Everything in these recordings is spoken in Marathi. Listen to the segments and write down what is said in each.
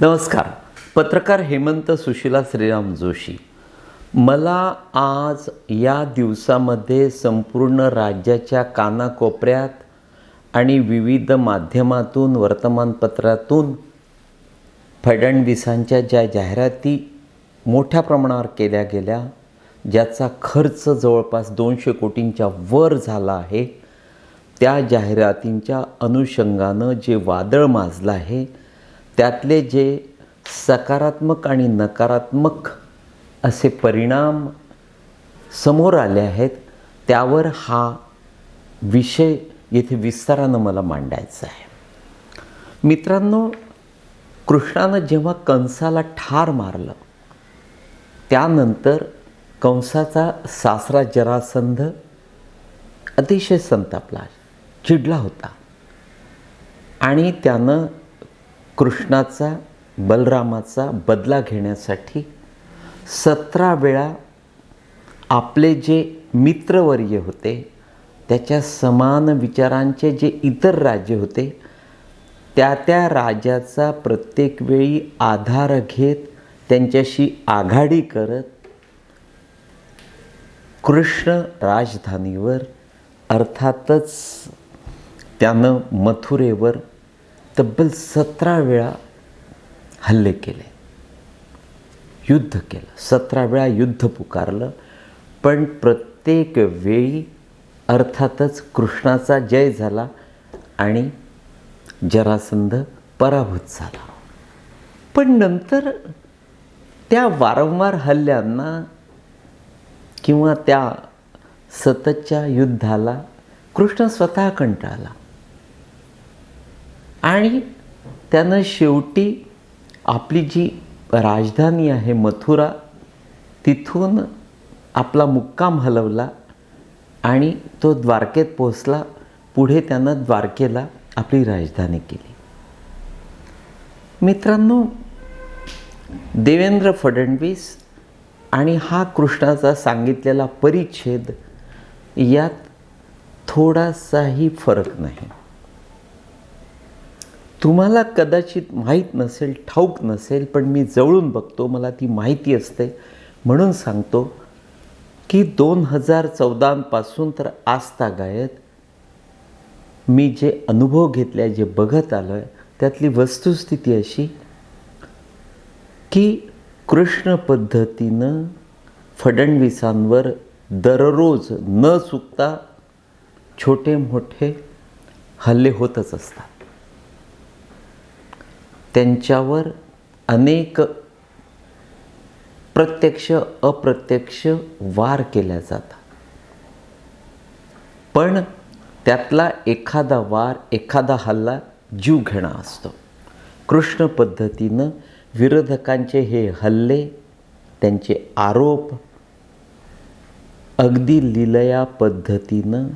नमस्कार. पत्रकार हेमंत सुशिला श्रीराम जोशी. मला आज या दिवसामध्ये संपूर्ण राज्याच्या कानाकोपऱ्यात आणि विविध माध्यमातून वर्तमानपत्रातून फडणवीसांच्या ज्या जाहिराती मोठ्या प्रमाणावर केल्या गेल्या ज्याचा खर्च जवळपास दोनशे कोटींच्या वर झाला आहे त्या जाहिरातींच्या अनुषंगानं जे वादळ माजलं आहे त्यातले जे सकारात्मक आणि नकारात्मक असे परिणाम समोर आले आहेत त्यावर हा विषय येथे विस्तारानं मला मांडायचा आहे. मित्रांनो कृष्णानं जेव्हा कंसाला ठार मारलं त्यानंतर कंसाचा सासरा जरासंध अतिशय संतापला चिडला होता. आणि त्यानं कृष्णाचा बलरामाचा बदला घेण्यासाठी सतरा वेळा आपले जे मित्रवर्य होते त्याच्या समान विचारांचे जे इतर राज्य होते त्या त्या राजाचा प्रत्येक वेळी आधार घेत त्यांच्याशी आघाडी करत कृष्ण राजधानीवर अर्थातच त्यानं मथुरेवर तब्बल सतरा वेळा हल्ले केले. युद्ध केलं. सतरा वेळा युद्ध पुकारलं. पण प्रत्येक वेळी अर्थातच कृष्णाचा जय झाला आणि जरासंध पराभूत झाला. पण नंतर त्या वारंवार हल्ल्यांना किंवा त्या सततच्या युद्धाला कृष्ण स्वतः कंटाळला. आणि त्यानं शेवटी आपली जी राजधानी आहे मथुरा तिथून आपला मुक्काम हलवला आणि तो द्वारकेत पोचला पुढे त्यानं द्वारकेला आपली राजधानी केली. मित्रांनो देवेंद्र फडणवीस आणि हा कृष्णाचा सांगितलेला परिच्छेद यात थोडासाही फरक नाही. तुम्हाला कदाचित माहीत नसेल ठाऊक नसेल पण मी जवळून बघतो मला ती माहिती असते. म्हणून सांगतो की दोन हजार चौदापासून तर आजतागायत मी जे अनुभव घेतले जे बघत आलो आहे त्यातली वस्तुस्थिती अशी की कृष्ण पद्धतीनं फडणवीसांवर दररोज न चुकता छोटे मोठे हल्ले होतच असतात. त्यांच्यावर अनेक प्रत्यक्ष अप्रत्यक्ष वार केल्या जातात. पण त्यातला एखादा वार एखादा हल्ला जीव घेणा असतो. कृष्ण पद्धतीनं विरोधकांचे हे हल्ले त्यांचे आरोप अगदी लिलया पद्धतीनं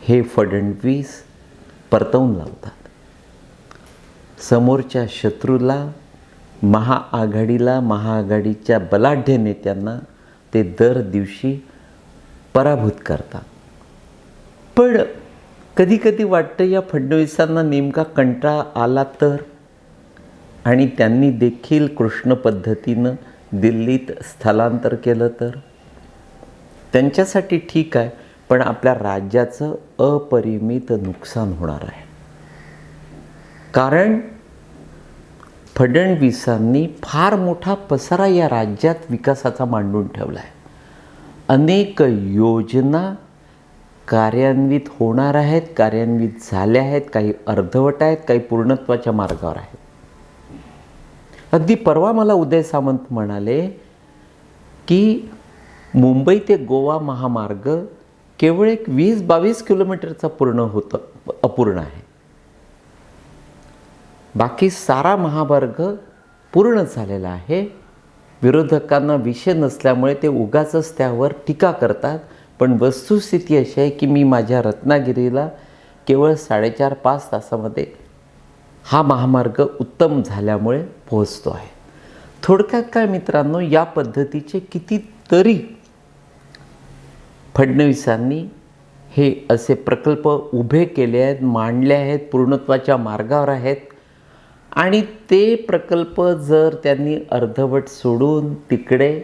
हे फडणवीस परतवून लावतात. समोरच्या शत्रूला महाआघाडीला महाआघाडीच्या बलाढ्य नेत्यांना ते दर दिवशी पराभूत करतात. पण कधी कधी वाटतं या फडणवीसांना नेमका कंटाळा आला तर? आणि त्यांनी देखील कृष्ण पद्धतीनं दिल्लीत स्थलांतर केलं तर? त्यांच्यासाठी ठीक आहे पण आपल्या राज्याचं अपरिमित नुकसान होणार आहे. कारण फडणवीसांनी फार मोठा पसारा या राज्यात विकासाचा मांडून ठेवला आहे अनेक योजना कार्यान्वित होणार आहेत कार्यान्वित झाल्या आहेत काही अर्धवट आहेत काही पूर्णत्वाच्या मार्गावर आहेत. अगदी परवा मला उदय सामंत म्हणाले की मुंबई ते गोवा महामार्ग केवळ एक वीस बावीस किलोमीटरचा पूर्ण होतं अपूर्ण आहे. बाकी सारा महामार्ग पूर्ण झालेला आहे. विरोधकांना विषय नसल्यामुळे ते उगाचच त्यावर टीका करतात. पण वस्तुस्थिती अशी आहे की मी माझ्या रत्नागिरीला केवळ साडेचार पाच तासामध्ये हा महामार्ग उत्तम झाल्यामुळे पोहोचतो आहे. थोडक्यात काय मित्रांनो या पद्धतीचे कितीतरी फडणवीसांनी हे असे प्रकल्प उभे केले आहेत मांडले आहेत पूर्णत्वाच्या मार्गावर आहेत. आणि ते प्रकल्प जर त्यांनी अर्धवट सोडून तिकडे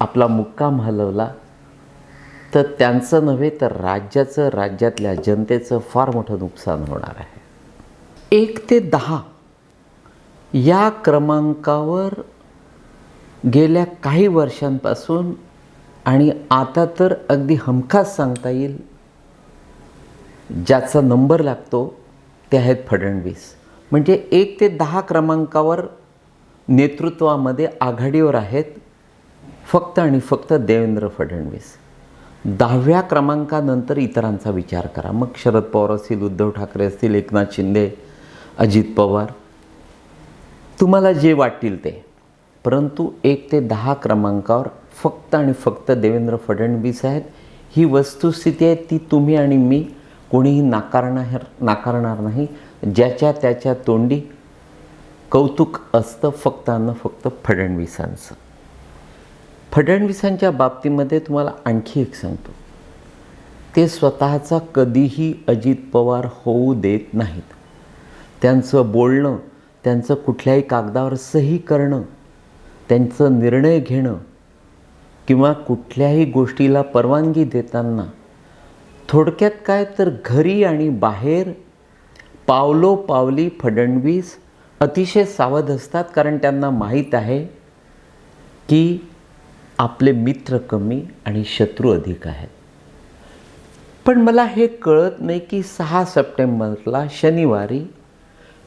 आपला मुक्काम हलवला तर त्यांचं नव्हे तर राज्याचं राज्यातल्या जनतेचं फार मोठं नुकसान होणार आहे. एक ते दहा या क्रमांकावर गेल्या काही वर्षांपासून आणि आता तर अगदी हमखास सांगता येईल ज्याचा नंबर लागतो ते आहेत फडणवीस. म्हणजे एक ते दहा क्रमांकावर नेतृत्वामध्ये आघाडीवर आहेत फक्त आणि फक्त देवेंद्र फडणवीस. दहाव्या क्रमांकानंतर इतरांचा विचार करा. मग शरद पवार असतील उद्धव ठाकरे असतील एकनाथ शिंदे अजित पवार. तुम्हाला जे वाटतील ते. परंतु एक ते दहा क्रमांकावर फक्त आणि फक्त देवेंद्र फडणवीस आहेत. ही वस्तुस्थिती आहे ती तुम्ही आणि मी कोणीही नाकारणार नाकारणार नाही. ज्याच्या त्याच्या तोंडी कौतुक असतं फक्त आणि फक्त फडणवीसांचं. फडणवीसांच्या बाबतीमध्ये तुम्हाला आणखी एक सांगतो. ते स्वतःचा कधीही अजित पवार होऊ देत नाहीत. त्यांचं बोलणं त्यांचं कुठल्याही कागदावर सही करणं त्यांचं निर्णय घेणं किंवा कुठल्याही गोष्टीला परवानगी देताना थोडक्यात काय तर घरी आणि बाहेर पावलो पावली फडणवीस अतिशय सावध असतात कारण त्यांना माहीत आहे की आपले मित्र कमी आणि शत्रू अधिक आहेत. पण मला हे कळत नाही की सहा सप्टेंबरला शनिवारी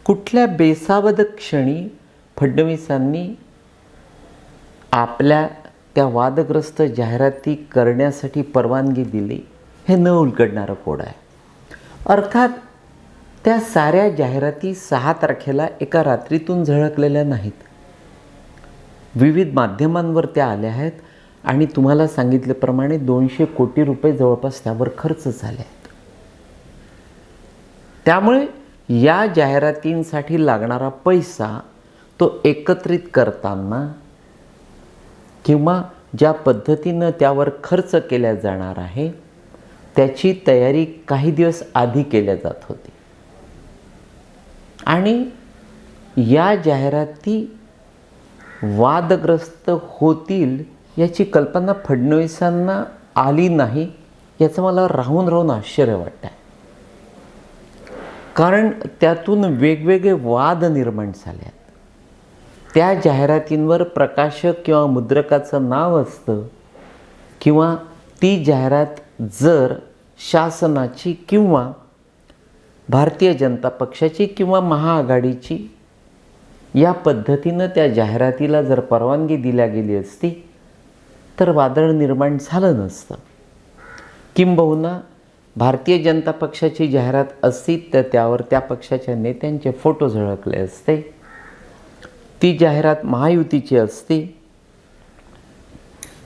कुठल्या बेसावध क्षणी फडणवीसांनी आपल्या त्या वादग्रस्त जाहिराती करण्यासाठी परवानगी दिली हे न उलगडणारं कोड आहे. अर्थात त्या साऱ्या जाहिराती सहा तारखेला एका रात्रीतून झळकलेल्या नाहीत. विविध माध्यमांवर त्या आल्या आहेत आणि तुम्हाला सांगितल्याप्रमाणे दोनशे कोटी रुपये जवळपास त्यावर खर्च झाले आहेत. त्यामुळे या जाहिरातींसाठी लागणारा पैसा तो एकत्रित करताना किंवा ज्या पद्धतीनं त्यावर खर्च केला जाणार आहे त्याची तयारी काही दिवस आधी केल्या जात होती. आणि या जाहिराती वादग्रस्त होतील याची कल्पना फडणवीसांना आली नाही याचं मला राहून राहून आश्चर्य वाटतं आहे कारण त्यातून वेगवेगळे वाद निर्माण झाले आहेत. त्या जाहिरातींवर प्रकाशक किंवा मुद्रकाचं नाव असतं किंवा ती जाहिरात जर शासनाची किंवा भारतीय जनता पक्षाची किंवा महाआघाडीची या पद्धतीनं त्या जाहिरातीला जर परवानगी दिल्या गेली असती तर वादळ निर्माण झालं नसतं. किंबहुना भारतीय जनता पक्षाची जाहिरात असती तर त्यावर त्या पक्षाच्या नेत्यांचे फोटो झळकले असते. ती जाहिरात महायुतीची असती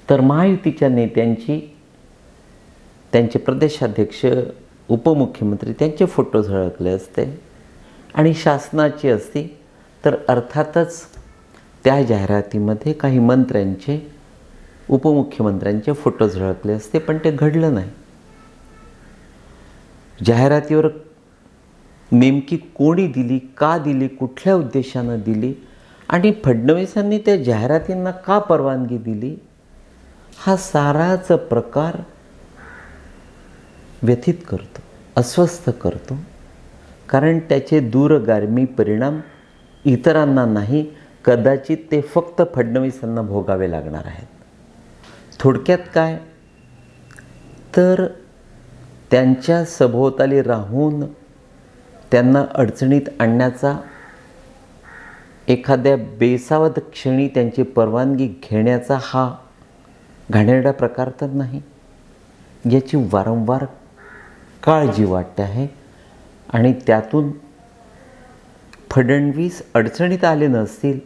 तर महायुतीच्या नेत्यांची त्यांचे प्रदेशाध्यक्ष उपमुख्यमंत्री त्यांचे फोटो झळकले असते. आणि शासनाची असती तर अर्थातच त्या जाहिरातीमध्ये काही मंत्र्यांचे उपमुख्यमंत्र्यांचे फोटो झळकले असते पण ते घडलं नाही. जाहिरातीवर नेमकी कोणी दिली का दिली कुठल्या उद्देशानं दिली आणि फडणवीसांनी त्या जाहिरातींना का परवानगी दिली हा साराच प्रकार व्यथित करतो अस्वस्थ करतो. कारण त्याचे दूरगामी परिणाम इतरांना नाही कदाचित ते फक्त फडणवीसांना भोगावे लागणार आहेत. थोडक्यात काय? तर त्यांच्या सभोवताली राहून त्यांना अडचणीत आणण्याचा एखाद्या बेसावध क्षणी त्यांची परवानगी घेण्याचा हा घाणेरडा प्रकार तर नाही याची वारंवार काळजी वाटते आहे. आणि त्यातून फडणवीस अडचणीत आले नसतील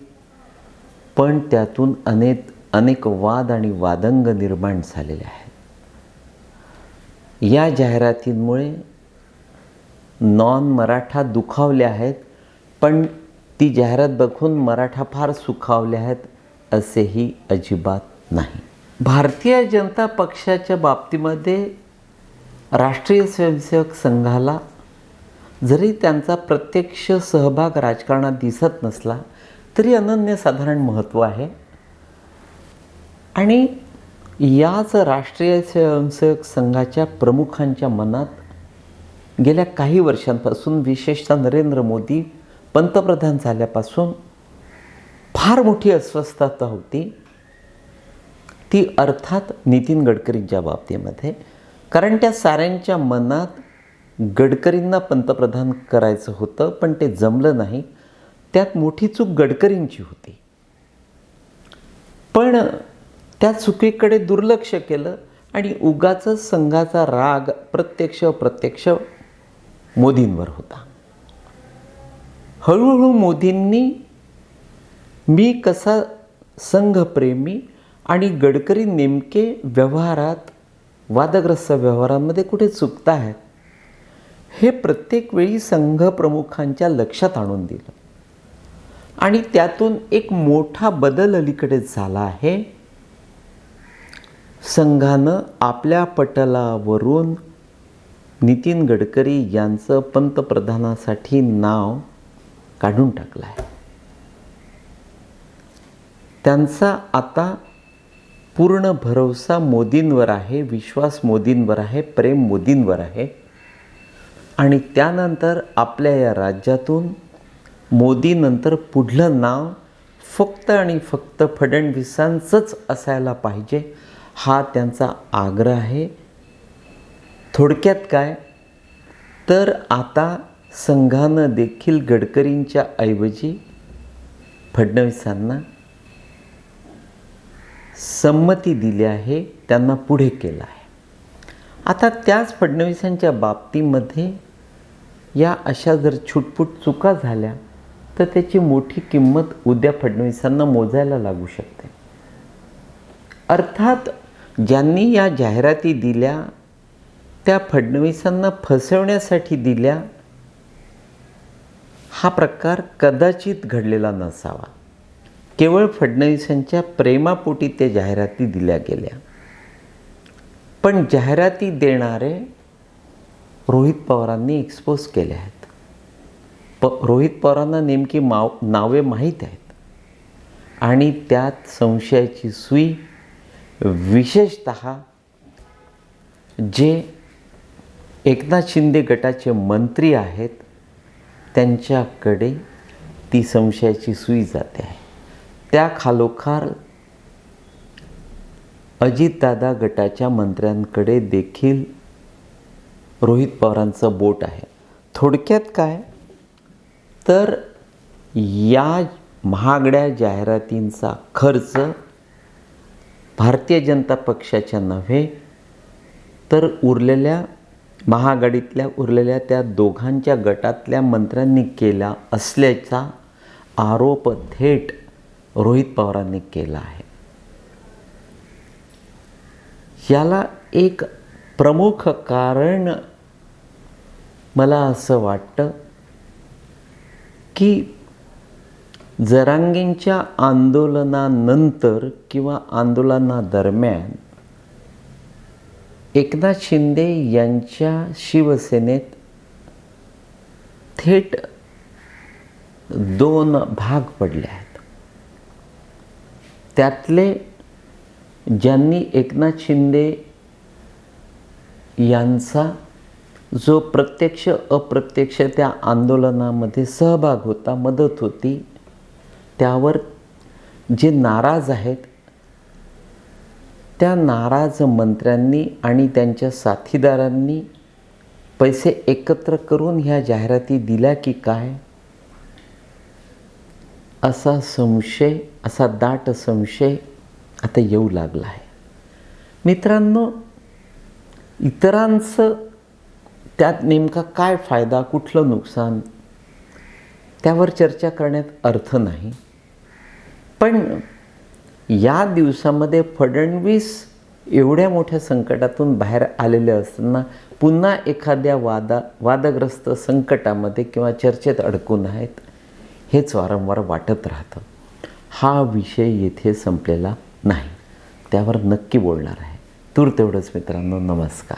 पण त्यातून अनेक अनेक वाद आणि वादंग निर्माण झालेले आहेत. या जाहिरातींमुळे नॉन मराठा दुखावले आहेत पण ती जाहिरात बघून मराठा फार सुखावले आहेत असेही अजिबात नाही. भारतीय जनता पक्षाच्या बाबतीमध्ये राष्ट्रीय स्वयंसेवक संघाला जरी त्यांचा प्रत्यक्ष सहभाग राजकारणात दिसत नसला तरी अनन्यसाधारण महत्त्व आहे. आणि याच राष्ट्रीय स्वयंसेवक संघाच्या प्रमुखांच्या मनात गेल्या काही वर्षांपासून विशेषतः नरेंद्र मोदी पंतप्रधान झाल्यापासून फार मोठी अस्वस्थता होती. ती अर्थात नितीन गडकरींच्या बाबतीमध्ये कारण त्या साऱ्यांच्या मनात गडकरींना पंतप्रधान करायचं होतं पण ते जमलं नाही. त्यात मोठी चूक गडकरींची होती. पण त्या चुकीकडे दुर्लक्ष केलं आणि उगाच संघाचा राग प्रत्यक्ष अप्रत्यक्ष मोदींवर होता. हळूहळू मोदींनी मी कसा संघप्रेमी आणि गडकरी नेमके व्यवहारात वादग्रस्त व्यवहारांमध्ये कुठे चुकता आहेत हे प्रत्येक वेळी संघप्रमुखांच्या लक्षात आणून दिलं. आणि त्यातून एक मोठा बदल अलीकडे झाला आहे. संघानं आपल्या पटलावरून नितीन गडकरी यांचं पंतप्रधानासाठी नाव काढून टाकलं आहे. त्यांचा आता पूर्ण भरोसा मोदींवर आहे विश्वास मोदींवर आहे प्रेम मोदींवर आहे. आणि त्यानंतर आपल्या या राज्यातून मोदीनंतर पुढलं नाव फक्त आणि फक्त फडणवीसांचंच असायला पाहिजे हा त्यांचा आग्रह आहे. थोडक्यात काय? तर आता संघानं देखील गडकरींच्या ऐवजी फडणवीसांना संमती दिली आहे त्यांना पुढे केलं आहे. आता त्याच फडणवीसांच्या बाबतीमध्ये या अशा जर छुटपुट चुका झाल्या तर त्याची मोठी किंमत उद्या फडणवीसांना मोजायला लागू शकते. अर्थात ज्यांनी या जाहिराती दिल्या त्या फडणवीसांना फसवण्यासाठी दिल्या हा प्रकार कदाचित घडलेला नसावा. केवळ फडणवीसांच्या प्रेमापोटी त्या जाहिराती दिल्या गेल्या. पण जाहिराती देणारे रोहित पवारांनी एक्सपोज केले आहेत. प रोहित पवारांना नेमकी माव नावे माहीत आहेत. आणि त्यात संशयाची सुई विशेषत जे एकनाथ शिंदे गटाचे मंत्री आहेत त्यांच्याकडे ती संशयाची सुई जाते आहे. त्या खालोखार अजितदादा गटाच्या मंत्र्यांकडे देखील रोहित पवारांचं बोट आहे. थोडक्यात काय? तर या महागड्या जाहिरातींचा खर्च भारतीय जनता पक्षाच्या नव्हे तर उरलेल्या महागडीतल्या उरलेल्या त्या दोघांच्या गटातल्या मंत्र्यांनी केला असल्याचा आरोप थेट रोहित पवारांनी केला आहे. याला एक प्रमुख कारण मला असं वाटतं की जरांगींच्या आंदोलनानंतर किंवा आंदोलनादरम्यान एकनाथ शिंदे यांच्या शिवसेनेत थेट दोन भाग पडले आहेत. त्यातले ज्यांनी एकनाथ शिंदे यांचा जो प्रत्यक्ष अप्रत्यक्ष त्या आंदोलनामध्ये सहभाग होता मदत होती त्यावर जे नाराज आहेत त्या नाराज मंत्र्यांनी आणि त्यांच्या साथीदारांनी पैसे एकत्र करून ह्या जाहिराती दिल्या की काय? असा संशय असा दाट संशय आता येऊ लागला आहे. मित्रांनो इतरांचं त्यात नेमका काय फायदा कुठलं नुकसान त्यावर चर्चा करण्यात अर्थ नाही. पण या दिवसामध्ये फडणवीस एवढ्या मोठ्या संकटातून बाहेर आलेले असताना पुन्हा एखाद्या वादा वादग्रस्त संकटामध्ये किंवा चर्चेत अडकून आहेत. हेच वारंवार वाटत राहतं. हा विषय येथे संपलेला नाही. त्यावर नक्की बोलणार आहे. तूर तेवढंच मित्रांनो. नमस्कार.